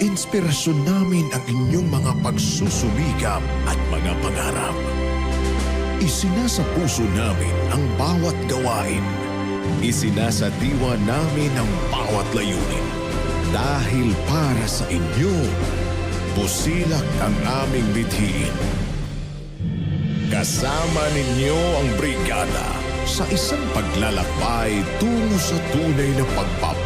inspirasyon namin ang inyong mga pagsusumikap at mga pangarap. Isinasa puso namin ang bawat gawain. Isinasa diwa namin ang bawat layunin. Dahil para sa inyo, busilak ang aming bithiin. Kasama ninyo ang brigada sa isang paglalakbay tungo sa tunay na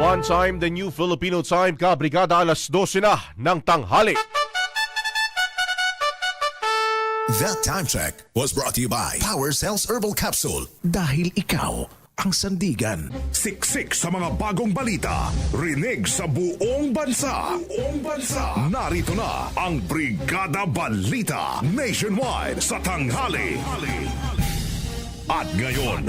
One time, the new Filipino time, kabrigada alas 12 na ng tanghali. That time check was brought to you by Power Cells Herbal Capsule. Dahil ikaw ang sandigan. Siksik sa mga bagong balita. Rinig sa buong bansa. Buong bansa. Narito na ang Brigada Balita Nationwide sa tanghali. At ngayon,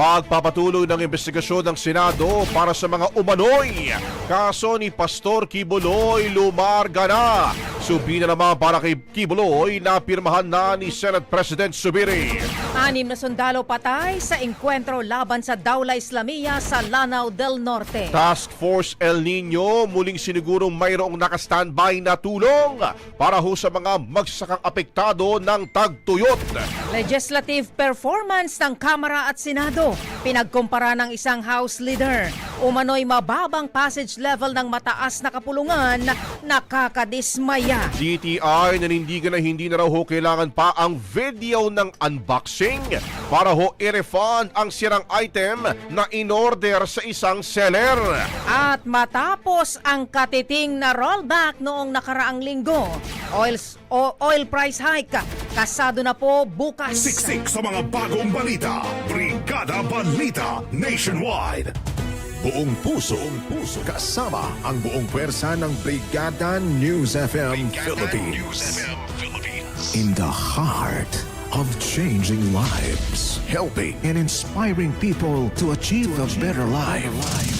Pagpapatuloy ng investigasyon ng Senado para sa mga umanoy. Kaso ni Pastor Kibuloy lumarga na. Subi na naman para kay Kibuloy na pirmahan na ni Senate President Subiri. Anim na sundalo patay sa engkwentro laban sa Daula Islamia sa Lanao del Norte. Task Force El Nino muling sinigurong mayroong nakastandby na tulong para ho sa mga magsasakang apektado ng tagtuyot. Legislative performance ng Kamara at Senado. Pinagkumpara ng isang House Leader. Umano'y mababang passage level ng mataas na kapulungan. Nakakadismaya. DTI nanindigan na hindi na raw ho kailangan pa ang video ng unboxing para ho i-refund ang sirang item na in-order sa isang seller. At matapos ang katiting na rollback noong nakaraang linggo, oil, o, oil price hike, kasado na po bukas. Siksik sa mga bagong balita. Brigada Balita Nationwide. Buong puso, buong puso kasama ang buong pwersa ng Brigada News FM Philippines. In the heart of changing lives, helping and inspiring people to achieve a better life.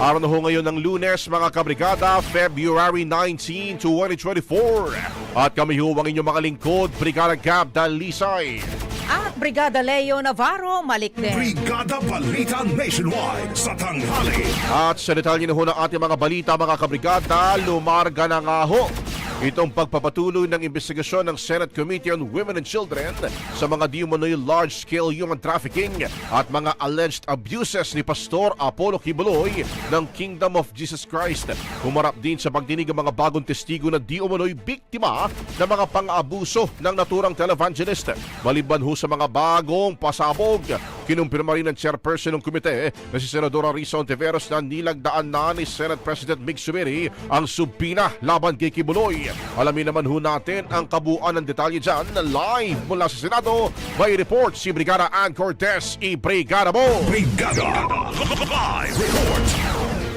Araw na ho ngayon ng lunes mga kabrigada, February 19, 2024. At kami ho ang inyong mga lingkod, Brigada Gab Dalisay. At Brigada Leo Navarro, malik din. Brigada Balita Nationwide sa tanghali. At sa detalye na ho ng ating mga balita mga kabrigada, lumarga na nga ho itong pagpapatuloy ng investigasyon ng Senate Committee on Women and Children sa mga di umano'y large-scale human trafficking at mga alleged abuses ni Pastor Apollo Kibuloy ng Kingdom of Jesus Christ. Humarap din sa pagdinig ang mga bagong testigo na di umano'y biktima ng mga pang-abuso ng naturang televangelist. Maliban ho sa mga bagong pasabog Kinumpirma rin ng chairperson ng komite na si Senadora Risa Ontiveros na nilagdaan na ni Senate President Mick Sumeri ang subpina laban kay Kibuloy. Alamin naman ho natin ang kabuuan ng detalye dyan na live mula sa Senado. May report si Brigada Ann Cortez i Brigada mo. Brigada Live Report.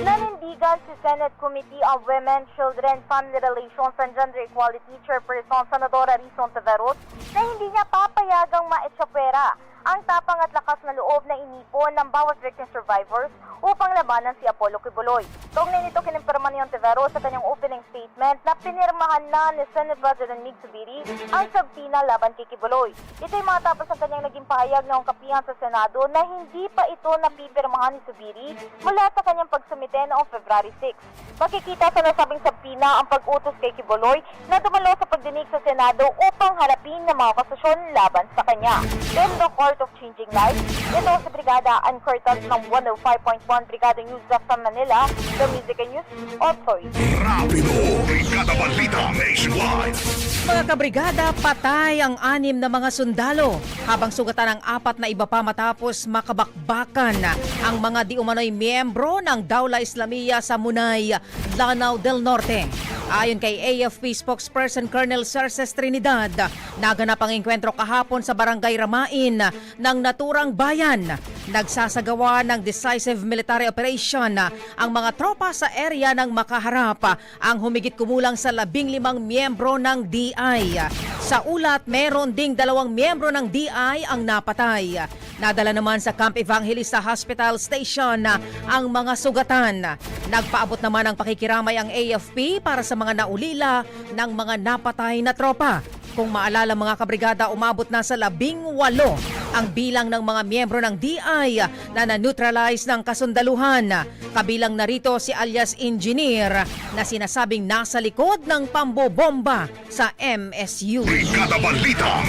Nanindigan si Senate Committee on Women, Children, Family Relations and Gender Equality Chairperson Senadora Rizon Taveros na hindi niya papayagang maetsapwera ang tapang at lakas na loob na inipon ng bawat victim survivors upang labanan si Apollo Kibuloy. Kaugnay nito kinimpirma ni Ontiveros sa kanyang opening statement na pinirmahan na ni Senate President Mig Subiri ang sabtina laban kay Kibuloy. Ito ay matapos ang kanyang naging pahayag noong kapihan sa Senado na hindi pa ito napipirmahan ni Subiri mula sa kanyang pagsumite noong February 6. Makikita sa nasabing sabtina ang pag-utos kay Kibuloy na dumalo sa pagdinig sa Senado upang harapin ng mga kasasyon laban sa kanya. In Court of Changing Lives, ito si Brigada Ann Cortez ng 105.1 Brigada News of Manila, The Music and News Authority. Rapido. Brigada Balita Nationwide. Mga kabrigada, patay ang anim na mga sundalo habang sugatan ang apat na iba pa matapos makabakbakan ang mga di umano'y miyembro ng Daula Islamiyya sa Munay, Lanao del Norte. Ayon kay AFP spokesperson Colonel Cerces Trinidad, naganap ang engkwentro kahapon sa Barangay Ramain ng naturang bayan. Nagsasagawa ng decisive military operation ang mga tropa sa area ng makaharap ang humigit kumulang sa labing limang miyembro ng DI. Sa ulat, meron ding dalawang miyembro ng DI ang napatay. Nadala naman sa Camp Evangelista Hospital Station ang mga sugatan. Nagpaabot naman ang pakikiramay ang AFP para sa mga naulila ng mga napatay na tropa. Kung maalala mga kabrigada, umabot na sa labing walo ang bilang ng mga miyembro ng DI na na-neutralize ng kasundaluhan. Kabilang narito si alias engineer na sinasabing nasa likod ng pambobomba sa MSU. Brigada Balita.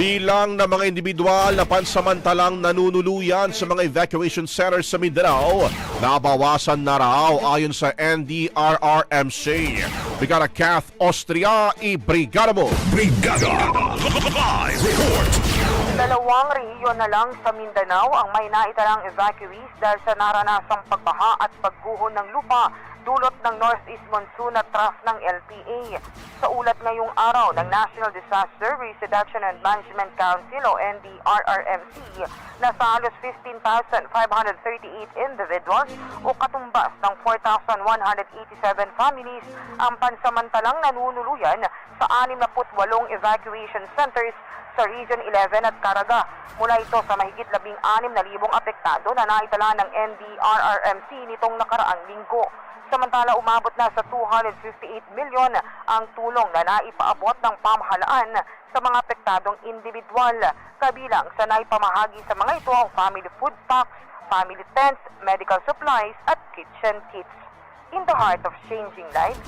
Bilang ng mga individual na pansamantalang nanunuluyan sa mga evacuation centers sa Mindanao, nabawasan na raw ayon sa NDRRMC. Brigada Kath Austria, i-brigada mo. Brigada Live Report. Dalawang rehiyon na lang sa Mindanao ang may naitalang evacuees dahil sa naranasang pagbaha at pagguho ng lupa dulot ng Northeast Monsoon at trough ng LPA. Sa ulat ngayong araw ng National Disaster Risk Reduction and Management Council o NDRRMC, nasa halos 15,538 individuals o katumbas ng 4,187 families ang pansamantalang nanunuluyan sa 68 evacuation centers sa Region 11 at Caraga. Mula ito sa mahigit 16,000 apektado na naitala ng NDRRMC nitong nakaraang linggo. Samantala umabot na sa 258 milyon ang tulong na naipaabot ng pamahalaan sa mga apektadong individual. Kabilang sa naipamahagi sa mga ito ang family food packs, family tents, medical supplies at kitchen kits. In the heart of changing lives,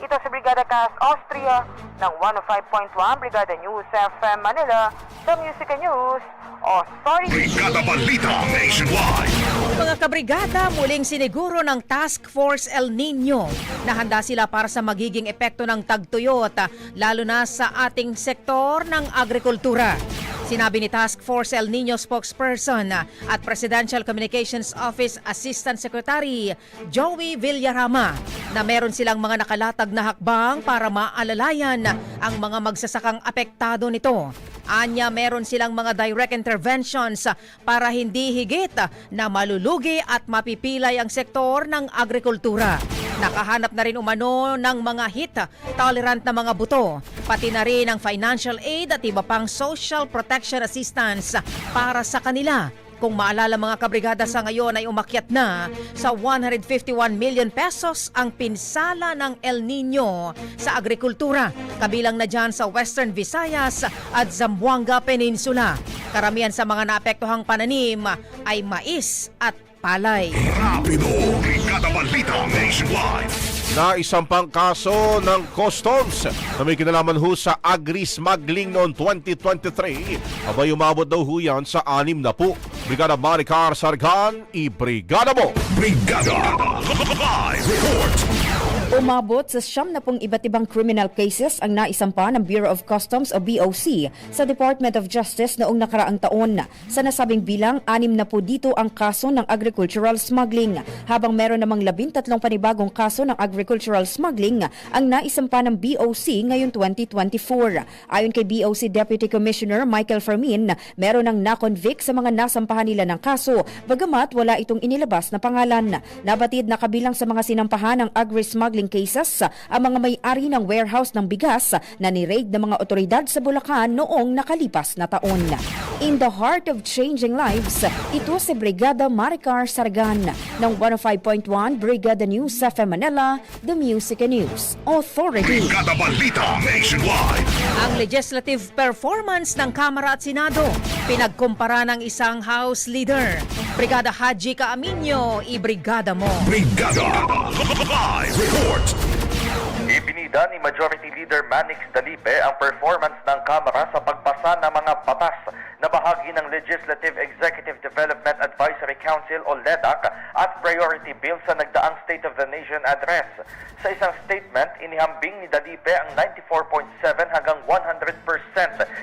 ito sa Brigada Cast Austria ng 105.1 Brigada News FM Manila, The Music and News Authority. Brigada Balita Nationwide. Mga kabrigada, muling siniguro ng Task Force El Nino na handa sila para sa magiging epekto ng tagtuyot, lalo na sa ating sektor ng agrikultura. Sinabi ni Task Force El Nino spokesperson at Presidential Communications Office Assistant Secretary Joey Villarama na meron silang mga nakalatag na hakbang para maalalayan ang mga magsasakang apektado nito. Anya meron silang mga direct interventions para hindi higit na malulugi at mapipilay ang sektor ng agrikultura. Nakahanap na rin umano ng mga hit tolerant na mga buto, pati na rin ang financial aid at iba pang social protection assistance para sa kanila. Kung maalala mga kabrigada sa ngayon ay umakyat na sa 151 million pesos ang pinsala ng El Nino sa agrikultura. Kabilang na dyan sa Western Visayas at Zamboanga Peninsula. Karamihan sa mga naapektuhang pananim ay mais at palay. Rapido. Na isang pang kaso ng customs na may kinalaman ho sa agri-smuggling noong 2023. Abay umabot daw ho yan sa anim na po. Brigada Maricar Sargan, i-brigada mo! Brigada Live Report. Umabot sa siyam na pong iba't ibang criminal cases ang naisampa ng Bureau of Customs o BOC sa Department of Justice noong nakaraang taon. Sa nasabing bilang, anim na po dito ang kaso ng agricultural smuggling, habang meron namang labintatlong panibagong kaso ng agricultural smuggling ang naisampa ng BOC ngayon 2024. Ayon kay BOC Deputy Commissioner Michael Fermin, meron ng na-convict sa mga nasampahan nila ng kaso, bagamat wala itong inilabas na pangalan. Nabatid na kabilang sa mga sinampahan ng agri-smuggling cases ang mga may-ari ng warehouse ng bigas na ni-raid ng mga otoridad sa Bulacan noong nakalipas na taon. In the heart of changing lives, ito si Brigada Maricar Sargan ng 105.1 Brigada News FM Manila, The Music and News Authority. Brigada Balita Nationwide. Ang legislative performance ng Kamara at Senado, pinagkumpara ng isang House Leader. Brigada Haji Kaaminyo, ibrigada mo. Brigada Live Report. Ibinida ni Majority Leader Manix Dalipe ang performance ng Kamara sa pagpasa ng mga batas na bahagi ng Legislative Executive Development Advisory Council o LEDAC at priority bill sa nagdaang State of the Nation address. Sa isang statement, inihambing ni Dalipe ang 94.7 hanggang 100%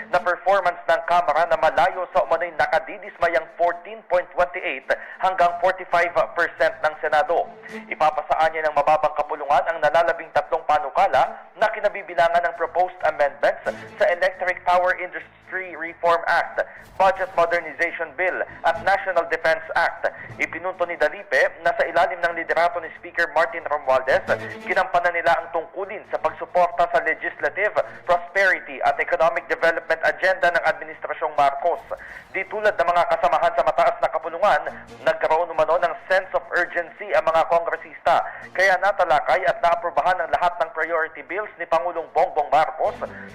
na performance ng Kamara na malayo sa umano'y nakadidismayang 14.28 hanggang 45% ng Senado. Ipapasaan niya ng mababang kapulungan ang nalalabing tatlong panukala na kinabibilangan ng proposed amendments sa Electric Power Industry Reform Act, Budget Modernization Bill at National Defense Act. Ipinunto ni Dalipe na sa ilalim ng liderato ni Speaker Martin Romualdez, kinampanan nila ang tungkulin sa pagsuporta sa legislative, prosperity at economic development agenda ng Administrasyong Marcos. Di tulad ng mga kasamahan sa mataas na kapulungan, nagkaroon umano ng sense of urgency ang mga kongresista. Kaya natalakay at naaprubahan ang lahat ng priority bills ni Pangulong Bongbong Marcos,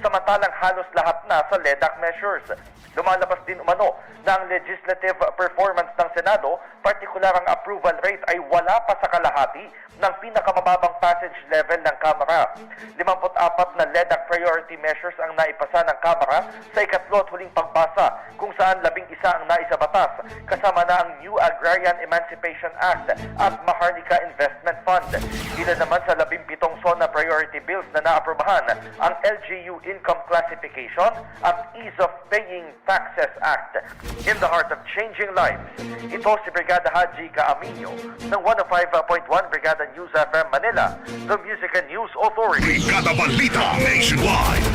samantalang halos lahat na sa LEDAC measures. Lumalabas din umano na ang legislative performance ng Senado, partikular ang approval rate ay wala pa sa kalahati ng pinakamababang passage level ng Kamara. 54 na LEDAC priority measures ang naipasa ng Kamara sa ikatlo at huling pagbasa kung saan labing isa ang naisabatas kasama na ang New Agrarian Emancipation Act at Maharlika Investment Fund. Ilan naman sa labing pitong SONA priority bills na naaprobahan ang LGU Income Classification at Ease of Paying Taxes Act. In the heart of changing lives, ito si Brigada Haji Kaaminyo ng 105.1 Brigada News FM Manila, the Music and News Authority. Brigada Balita Nationwide.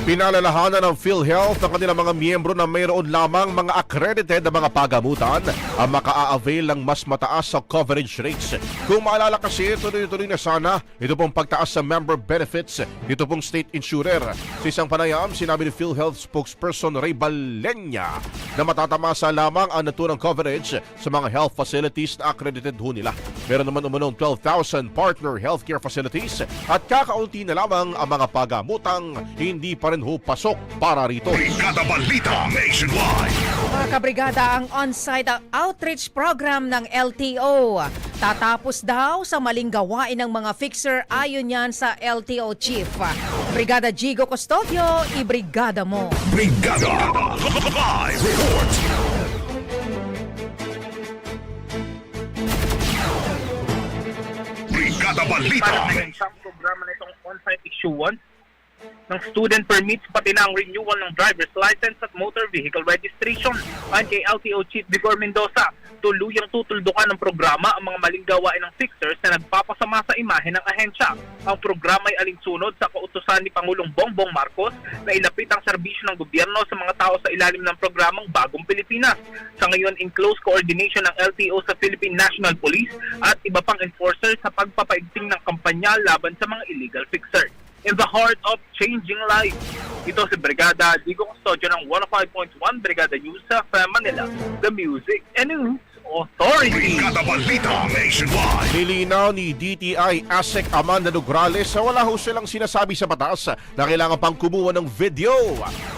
Pinalalahanan ng PhilHealth ng kanilang mga miyembro na mayroon lamang mga accredited na mga pagamutan ang maka-avail ng mas mataas sa coverage rates. Kung maalala kasi, tuloy-tuloy na sana ito pong pagtaas sa member benefits, ito pong state insurer. Sa isang panayam, sinabi ni PhilHealth spokesperson Ray Balenya na matatamasa lamang ang naturang coverage sa mga health facilities na accredited ho nila. Meron naman umunong 12,000 partner healthcare facilities at kakaunti na lamang ang mga pagamutang hindi pa rin ho pasok para rito. Brigada Balita Nationwide. Mga kabrigada, ang on-site outreach program ng LTO. Tatapos daw sa maling gawain ng mga fixer ayon yan sa LTO Chief. Brigada Gigo Custodio, ibrigada mo. Brigada Live Report. Brigada Balita. para sa isang programa na itong on-site issuance ng student permits pati na ang renewal ng driver's license at motor vehicle registration. Ayon kay LTO Chief Vigor Mendoza, tuluyang tutuldukan ng programa ang mga maling gawain ng fixers na nagpapasama sa imahe ng ahensya. Ang programa ay alinsunod sa kautusan ni Pangulong Bongbong Marcos na ilapit ang serbisyo ng gobyerno sa mga tao sa ilalim ng programang Bagong Pilipinas. Sa ngayon, in close coordination ng LTO sa Philippine National Police at iba pang enforcers sa pagpapaigting ng kampanya laban sa mga illegal fixers in the heart of changing lives. Ito si Brigada Digo Custodio ng 105.1 Brigada News sa Manila, the Music and News Authority. Brigada Balita Nationwide. Nilinaw ni DTI ASEC Amanda Nograles sa wala ho silang sinasabi sa batas na kailangan pang kumuha ng video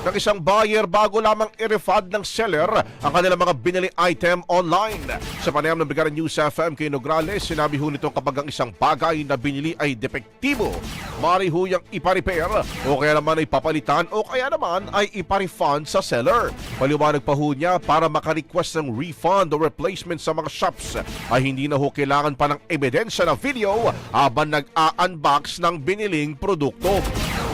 ng isang buyer bago lamang i-refund ng seller ang kanilang mga binili item online. Sa panayam ng Brigada News FM kay Nograles, sinabi ho nito kapag ang isang bagay na binili ay depektibo, mari ho yung ipa-repair o kaya naman ay papalitan o kaya naman ay ipa-refund sa seller. Paliwanag pa ho niya para maka-request ng refund o replacement advertisement sa mga shops ay hindi na ho kailangan pa ng ebidensya na video habang nag-a-unbox ng biniling produkto.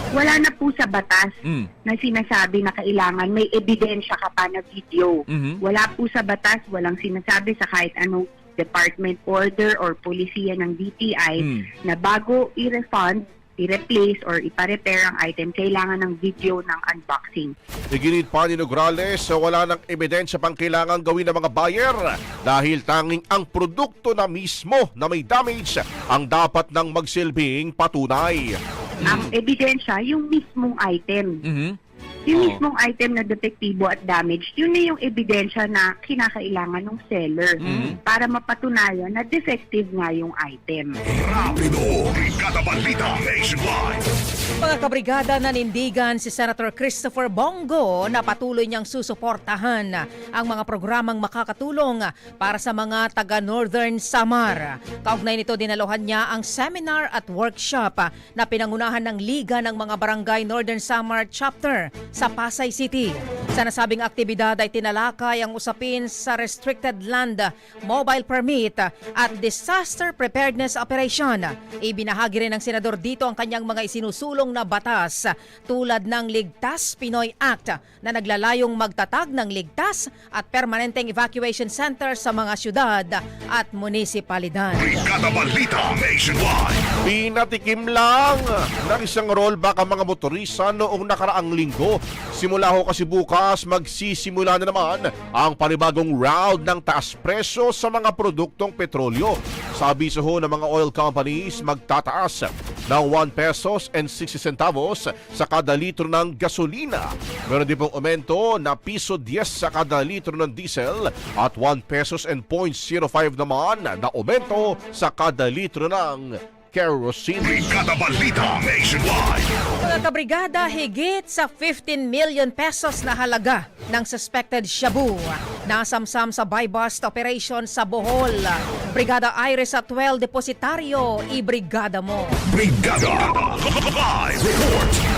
wala na po sa batas Mm. na sinasabi na kailangan may ebidensya ka pa na video. Mhm. Wala po sa batas, walang sinasabi sa kahit anong department order or polisiya ng DTI Mm. na bago i-refund, i-replace or ipa-repair ang item, kailangan ng video ng unboxing. Iginit pa ni Nograles, wala ng ebidensya pang kailangan gawin ng mga buyer dahil tanging ang produkto na mismo na may damage ang dapat nang magsilbing patunay. Ang ebidensya, yung mismong item. Yung mismong item na depektibo at damaged, yun na yung ebidensya na kinakailangan ng seller para mapatunayan na defective nga yung item. Rapido! Brigada Balita Nationwide! Mga kabrigada nanindigan si Senator Christopher Bongo na patuloy niyang susuportahan ang mga programang makakatulong para sa mga taga Northern Samar. Kaugnay nito dinaluhan niya ang seminar at workshop na pinangunahan ng Liga ng mga Barangay Northern Samar Chapter sa Pasay City. Sa nasabing aktibidad ay tinalakay ang usapin sa restricted land, mobile permit at disaster preparedness operation. Ibinahagi rin ng senador dito ang kanyang mga isinusulong na batas tulad ng Ligtas Pinoy Act na naglalayong magtatag ng ligtas at permanenteng evacuation center sa mga syudad at munisipalidad. Brigada Balita Nationwide! Pinatikim lang ng isang rollback ang mga motorista noong nakaraang linggo. Simula ho kasi bukas, magsisimula na naman ang panibagong round ng taas presyo sa mga produktong petrolyo. Sa abiso ho ng mga oil companies, magtataas ng 1 pesos and 60 centavos sa kada litro ng gasolina. Meron din pong aumento na piso 10 sa kada litro ng diesel at 1 pesos and 0.05 naman na aumento sa kada litro ng kerosene. Brigada Balita Nationwide! Mga kabrigada, higit sa 15 million pesos na halaga ng suspected shabu. Nasamsam sa buy bust operation sa Bohol. Brigada Iris at 12 Depositaryo, ibrigada mo. Brigada! Live report!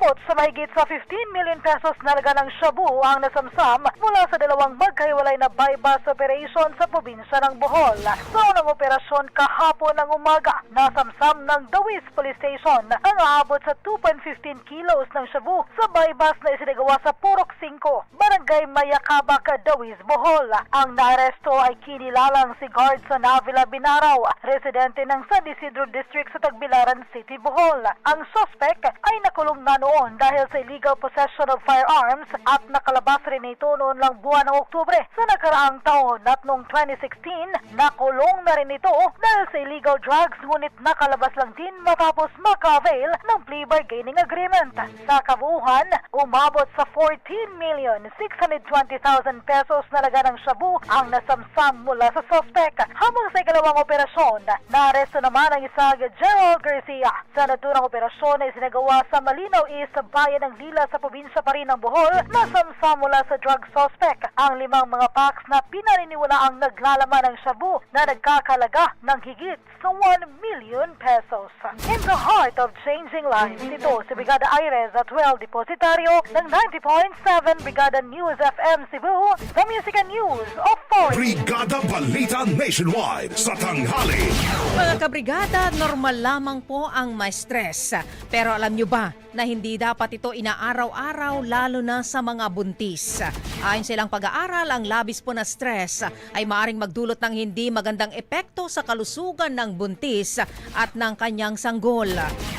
Umabot sa mahigit sa 15 million pesos na laga shabu ang nasamsam mula sa dalawang magkahiwalay na buy-bust operation sa probinsya ng Bohol. Sa unang operasyon kahapon ng umaga, nasamsam ng Dawis Police Station ang aabot sa 2.15 kilos ng shabu sa buy-bust na isinagawa sa Purok 5, Barangay Mayakabak, Dawis, Bohol. Ang naaresto ay kinilalang si Guard sa Navila Binaraw, residente ng San Isidro District sa Tagbilaran City, Bohol. Ang suspect ay nakulong na noon dahil sa illegal possession of firearms at nakalabas rin ito noon lang buwan ng Oktubre sa nakaraang taon at noong 2016 nakulong na rin ito dahil sa illegal drugs ngunit nakalabas lang din matapos maka-avail ng plea bargaining agreement. Sa kabuuan, umabot sa 14,620,000 pesos na laga shabu ang nasamsam mula sa suspect. Habang sa ikalawang operasyon, naaresto naman ang isang Gerald Garcia. Sa naturang operasyon ay sinagawa sa Malinaw Sa bayan ng Lila sa probinsya pa rin ng Bohol na samsam mula sa drug suspect ang limang mga packs na pinaniniwala ang naglalaman ng shabu na nagkakalaga ng higit sa 1 million pesos. In the heart of changing lives, ito si Brigada Aires at 12 Depositaryo ng 90.7 Brigada News FM Cebu, the Music and News Authority. Brigada Balita Nationwide sa tanghali. Mga kabrigada, normal lamang po ang ma-stress. Pero alam nyo ba na hindi dapat ito inaaraw-araw lalo na sa mga buntis. Ayon silang pag-aaral, ang labis po na stress ay maaring magdulot ng hindi magandang epekto sa kalusugan ng buntis at ng kanyang sanggol.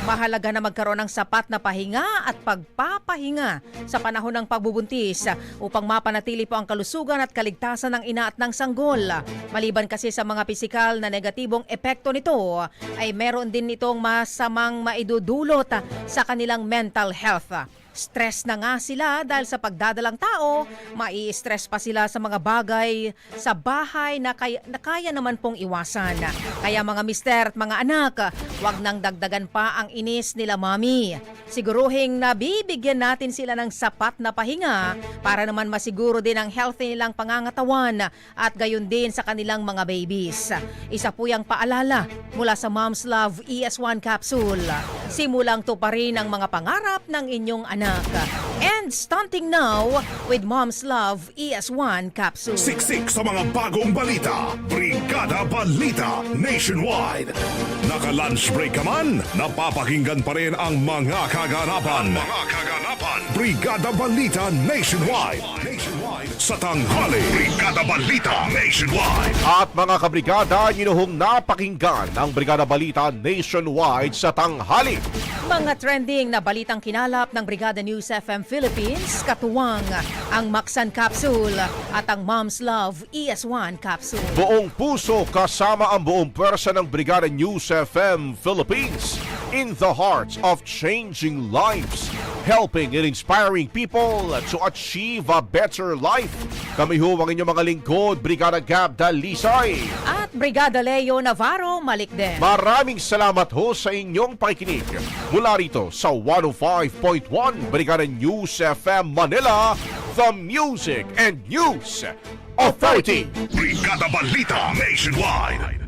Mahalaga na magkaroon ng sapat na pahinga at pagpapahinga sa panahon ng pagbubuntis upang mapanatili po ang kalusugan at kaligtasan ng ina at ng sanggol. Maliban kasi sa mga pisikal na negatibong epekto nito, ay meron din itong masamang maidudulot sa kanilang mental health. Stress na nga sila dahil sa pagdadalang tao, mai-stress pa sila sa mga bagay sa bahay na kaya, na kaya naman pong iwasan. Kaya mga mister at mga anak, wag nang dagdagan pa ang inis nila mami. Siguruhing nabibigyan natin sila ng sapat na pahinga para naman masiguro din ang healthy nilang pangangatawan at gayon din sa kanilang mga babies. Isa po yung paalala mula sa Mom's Love ES1 Capsule. Simulang to pa rin ang mga pangarap ng inyong anak. And stunting now with Mom's Love ES1 capsule. Siksik sa mga bagong balita. Brigada Balita Nationwide. Naka-lunch break ka man, napapakinggan pa rin ang mga kaganapan. Mga kaganapan. Brigada Balita Nationwide. Sa tanghali. Brigada Balita Nationwide. At mga kabrigada, inuhong napakinggan ang Brigada Balita nationwide sa tanghali. Mga trending na balitang kinalap ng Brigada News FM Philippines, katuwang ang Maxan Capsule at ang Mom's Love ES1 Capsule. Buong puso kasama ang buong pwersa ng Brigada News FM Philippines in the hearts of changing lives, helping and inspiring people to achieve a better life. Kami ho ang inyong mga lingkod, Brigada Gab Dalisay. At Brigada Leo Navarro Malikden. Maraming salamat ho sa inyong pakikinig. Mula rito sa 105.1 Brigada News FM Manila, the Music and News Authority. Brigada Balita Nationwide.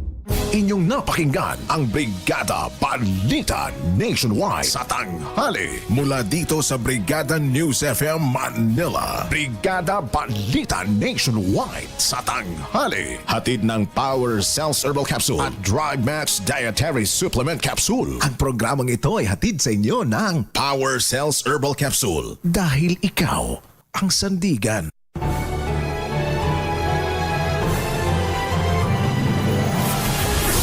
Inyong napakinggan ang Brigada Balita Nationwide sa tanghali mula dito sa Brigada News FM Manila. Brigada Balita Nationwide sa tanghali. Hatid ng Power Cells Herbal Capsule at Drive Max Dietary Supplement Capsule. Ang programang ito ay hatid sa inyo ng Power Cells Herbal Capsule. Dahil ikaw ang sandigan.